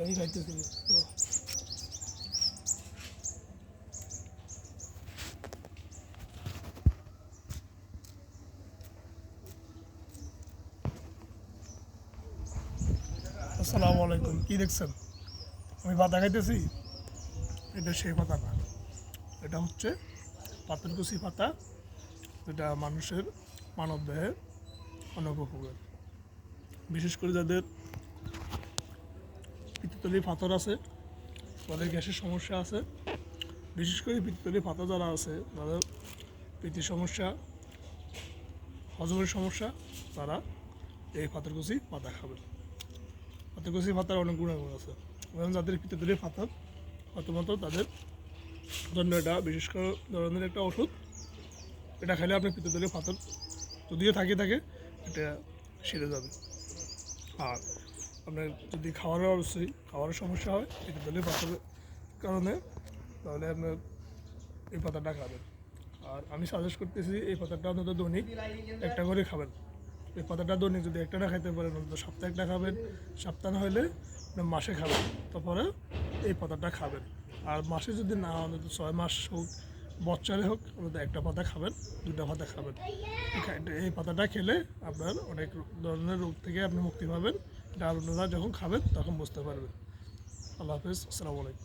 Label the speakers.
Speaker 1: আমি খাইতেছি। আসসালামু আলাইকুম, কি দেখছেন? আমি পাতা খাইতেছি? এটা সেই পাতা না। এটা হচ্ছে পাথরকুচি পাতা, যেটা মানুষের মানব দেহে অনেক উপকার। বিশেষ করে যাদের পিত্তলি পাথর আছে তাদের গ্যাসের সমস্যা আছে। বিশেষ করে পিত্তলি পাথর যারা আছে, তাদের পিতির সমস্যা, হজমের সমস্যা, তারা এই পাথরকুচি পাতা খাবেন পাথরকুচি পাতার অনেক গুণাগুণ আছে। এবং যাদের পিত্তলি পাথর, প্রথমত তাদের জন্য এটা বিশেষ করে ধরনের একটা ওষুধ, এটা খেলে আপনি পিত্তদলীয় পাথর যদিও থাকে থাকে, এটা সেরে যাবে। আর আপনার যদি খাওয়ারের অবশ্যই খাওয়ারের সমস্যা হয় পিত্তদলীয় পাথরের কারণে, তাহলে আপনার এই পাতাটা খাবেন। আর আমি সাজেস্ট করতেছি, এই পাতাটা অন্তত দৈনিক একটা করে খাবেন। এই পাতাটা দৈনিক যদি একটা না খাইতে পারেন, অন্তত সপ্তাহে একটা খাবেন। সপ্তাহ না হলে মাসে খাবেন। তারপরে এই পাতাটা খাবেন। আর মাসে যদি না, অন্তত ছয় মাস হোক, বছরে হোক, অন্তত একটা পাতা খাবেন দুটা পাতা খাবেন। এই পাতাটা খেলে আপনার অনেক ধরনের রোগ থেকে আপনি মুক্তি পাবেন। আপনারা যখন খাবেন তখন বুঝতে পারবেন। আল্লাহ হাফিজ আসসালামু আলাইকুম।